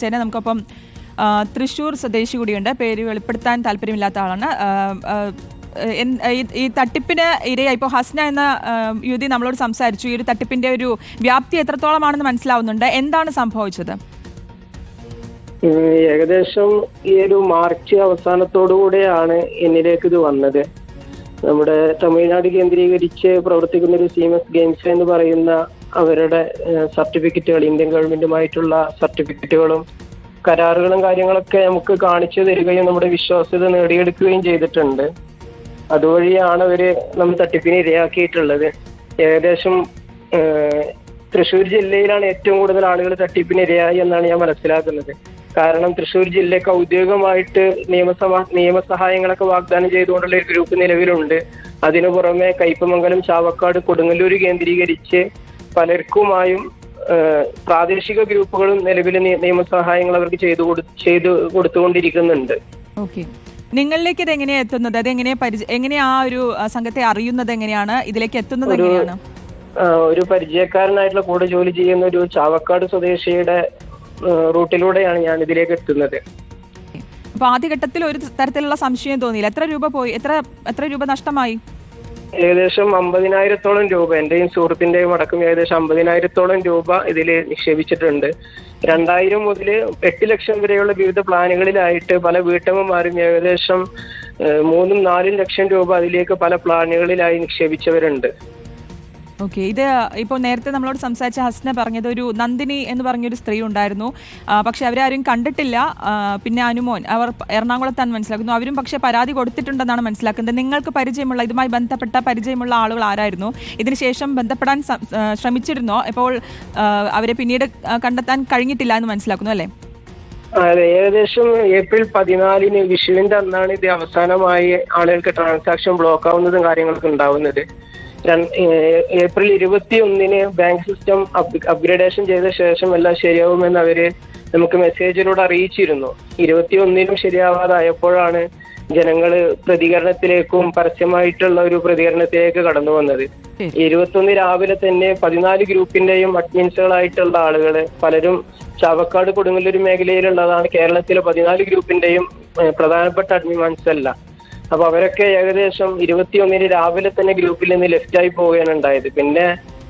ചേന നമുക്കപ്പം തൃശ്ശൂർ സ്വദേശി കൂടിയുണ്ട്. പേര് വെളിപ്പെടുത്താൻ താല്പര്യമില്ലാത്ത ആളാണ്. ഈ- തട്ടിപ്പിന് ഇരയായി. ഇപ്പോൾ ഹസ്ന എന്ന യുവതി നമ്മളോട് സംസാരിച്ചു. ഈ ഒരു തട്ടിപ്പിന്റെ ഒരു വ്യാപ്തി എത്രത്തോളമാണെന്ന് മനസ്സിലാവുന്നുണ്ട്. എന്താണ് സംഭവിച്ചത്? ഏകദേശം ഈ ഒരു മാർച്ച് അവസാനത്തോടു കൂടെയാണ് എന്നിലേക്ക് ഇത് വന്നത്. നമ്മുടെ തമിഴ്നാട് കേന്ദ്രീകരിച്ച് പ്രവർത്തിക്കുന്ന ഒരു സീമസ് ഗെയിംസ് എന്ന് പറയുന്ന അവരുടെ സർട്ടിഫിക്കറ്റുകൾ ഇന്ത്യൻ ഗവൺമെന്റുമായിട്ടുള്ള സർട്ടിഫിക്കറ്റുകളും കരാറുകളും കാര്യങ്ങളൊക്കെ നമുക്ക് കാണിച്ചു തരികയും നമ്മുടെ വിശ്വാസ്യത നേടിയെടുക്കുകയും ചെയ്തിട്ടുണ്ട്. അതുവഴിയാണ് അവർ നമ്മൾ തട്ടിപ്പിന് ഇരയാക്കിയിട്ടുള്ളത്. ഏകദേശം തൃശ്ശൂർ ജില്ലയിലാണ് ഏറ്റവും കൂടുതൽ ആളുകൾ തട്ടിപ്പിന് ഇരയായി എന്നാണ് ഞാൻ മനസ്സിലാക്കുന്നത്. കാരണം തൃശ്ശൂർ ജില്ലയ്ക്ക് ഔദ്യോഗികമായിട്ട് നിയമസഭ നിയമസഹായങ്ങളൊക്കെ വാഗ്ദാനം ചെയ്തുകൊണ്ടുള്ള ഒരു ഗ്രൂപ്പ് നിലവിലുണ്ട്. അതിനു പുറമെ കയ്പമംഗലം ചാവക്കാട് കൊടുങ്ങല്ലൂർ കേന്ദ്രീകരിച്ച് പലർക്കുമായും പ്രാദേശിക ഗ്രൂപ്പുകളും നിലവിൽ നിയമസഹായങ്ങൾ അവർക്ക് ചെയ്തു കൊടു ചെയ്തു കൊടുത്തുകൊണ്ടിരിക്കുന്നുണ്ട്. ഓക്കെ. നിങ്ങളിലേക്ക് ഇത് എങ്ങനെയാ എത്തുന്നത്? അത് എങ്ങനെയാ പരിചയ എങ്ങനെയാ ആ ഒരു സംഘത്തെ അറിയുന്നത് എങ്ങനെയാണ്? ഇതിലേക്ക് എത്തുന്നത് ഒരു- എങ്ങനെയാണ്? ഒരു പരിചയക്കാരനായിട്ടുള്ള കൂടെ ജോലി ചെയ്യുന്ന ഒരു ചാവക്കാട് സ്വദേശിയുടെ റൂട്ടിലൂടെയാണ് ഞാൻ ഇതിലേക്ക് എത്തുന്നത്. അപ്പൊ ആദ്യഘട്ടത്തിൽ ഒരു തരത്തിലുള്ള സംശയം തോന്നിയില്ല. എത്ര രൂപ പോയി? എത്ര എത്ര രൂപ നഷ്ടമായി? ഏകദേശം അമ്പതിനായിരത്തോളം രൂപ. എന്റെയും സുഹൃത്തിന്റെയും അടക്കം ഏകദേശം അമ്പതിനായിരത്തോളം രൂപ ഇതിൽ നിക്ഷേപിച്ചിട്ടുണ്ട്. രണ്ടായിരം മുതൽ എട്ട് ലക്ഷം വരെയുള്ള വിവിധ പ്ലാനുകളിലായിട്ട് പല വീട്ടമ്മമാരും ഏകദേശം മൂന്നും നാലും ലക്ഷം രൂപ അതിലേക്ക് പല പ്ലാനുകളിലായി നിക്ഷേപിച്ചവരുണ്ട്. ഓക്കെ ഇത് ഇപ്പോൾ നേരത്തെ നമ്മളോട് സംസാരിച്ച ഹസ്ന പറഞ്ഞത് ഒരു നന്ദിനി എന്ന് പറഞ്ഞൊരു സ്ത്രീ ഉണ്ടായിരുന്നു. പക്ഷെ അവരാരും കണ്ടിട്ടില്ല. പിന്നെ അനുമോൻ അവർ എറണാകുളത്താണ് മനസ്സിലാക്കുന്നു. അവരും പക്ഷെ പരാതി കൊടുത്തിട്ടുണ്ടെന്നാണ് മനസ്സിലാക്കുന്നത്. നിങ്ങൾക്ക് പരിചയമുള്ള ഇതുമായി ബന്ധപ്പെട്ട പരിചയമുള്ള ആളുകൾ ആരായിരുന്നു? ഇതിനുശേഷം ബന്ധപ്പെടാൻ ശ്രമിച്ചിരുന്നോ? ഇപ്പോൾ അവരെ പിന്നീട് കണ്ടെത്താൻ കഴിഞ്ഞിട്ടില്ല എന്ന് മനസ്സിലാക്കുന്നു അല്ലേ? അതെ ഏകദേശം ഏപ്രിൽ പതിനാലിന് വിഷുവിന്റെ അന്നാണ് ഇത് അവസാനമായി ആളുകൾക്ക് ട്രാൻസാക്ഷൻ ബ്ലോക്ക് ആവുന്നതും കാര്യങ്ങളൊക്കെ ഉണ്ടാവുന്നത്. ഏപ്രിൽ ഇരുപത്തി ഒന്നിന് ബാങ്ക് സിസ്റ്റം അപ്ഗ്രേഡേഷൻ ചെയ്ത ശേഷം എല്ലാം ശരിയാവുമെന്ന് അവർ നമുക്ക് മെസ്സേജിലൂടെ അറിയിച്ചിരുന്നു. ഇരുപത്തി ഒന്നിനും ശരിയാവാതായപ്പോഴാണ് ജനങ്ങൾ പ്രതികരണത്തിലേക്കും പരസ്യമായിട്ടുള്ള ഒരു പ്രതികരണത്തിലേക്ക് കടന്നു വന്നത്. ഇരുപത്തൊന്ന് രാവിലെ തന്നെ പതിനാല് ഗ്രൂപ്പിന്റെയും അഡ്മിൻസുകളായിട്ടുള്ള ആളുകൾ പലരും ചാവക്കാട് കൊടുങ്ങല്ലൂർ മേഖലയിലുള്ളതാണ്. കേരളത്തിലെ പതിനാല് ഗ്രൂപ്പിന്റെയും പ്രധാനപ്പെട്ട അഡ്മിൻസ് അല്ല. അപ്പൊ അവരൊക്കെ ഏകദേശം ഇരുപത്തിയൊന്നിന് രാവിലെ തന്നെ ഗ്രൂപ്പിൽ നിന്ന് ലെഫ്റ്റ് ആയി പോവുകയാണ് ഉണ്ടായത്. പിന്നെ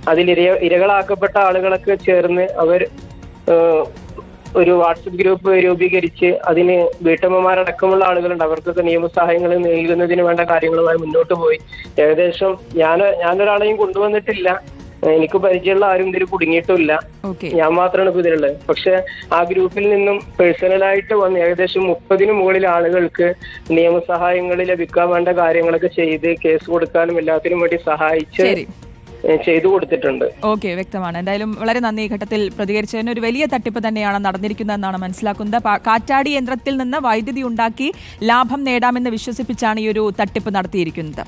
അതിൽ ഇര ഇരകളാക്കപ്പെട്ട ആളുകളൊക്കെ ചേർന്ന് അവർ ഒരു വാട്സപ്പ് ഗ്രൂപ്പ് രൂപീകരിച്ച് അതിന് വീട്ടമ്മമാരടക്കമുള്ള ആളുകളുണ്ട്. അവർക്കൊക്കെ നിയമസഹായങ്ങൾ നൽകുന്നതിന് വേണ്ട കാര്യങ്ങളുമായി മുന്നോട്ട് പോയി. ഏകദേശം ഞാൻ ഞാനൊരാളെയും കൊണ്ടുവന്നിട്ടില്ല. എനിക്ക് പരിചയമുള്ള ആരും ഇതിൽ കുടുങ്ങിയിട്ടില്ല. ഞാൻ മാത്രമാണ് ഇപ്പൊ ഇതിലുള്ളത്. പക്ഷെ ആ ഗ്രൂപ്പിൽ നിന്നും പേഴ്സണലായിട്ട് വന്ന് ഏകദേശം മുപ്പതിനു മുകളിൽ ആളുകൾക്ക് നിയമസഹായങ്ങൾ ലഭിക്കാൻ വേണ്ട കാര്യങ്ങളൊക്കെ ചെയ്ത് കേസ് കൊടുക്കാനും എല്ലാത്തിനും വേണ്ടി സഹായിച്ച് ചെയ്തു കൊടുത്തിട്ടുണ്ട്. ഓക്കെ വ്യക്തമാണ്. എന്തായാലും വളരെ നന്ദി ഈ ഘട്ടത്തിൽ പ്രതികരിച്ചതിന്. ഒരു വലിയ തട്ടിപ്പ് തന്നെയാണ് നടന്നിരിക്കുന്നതെന്നാണ് മനസ്സിലാക്കുന്നത്. കാറ്റാടി യന്ത്രത്തിൽ നിന്ന് വൈദ്യുതി ഉണ്ടാക്കി ലാഭം നേടാമെന്ന് വിശ്വസിപ്പിച്ചാണ് ഈ ഒരു തട്ടിപ്പ് നടത്തിയിരിക്കുന്നത്.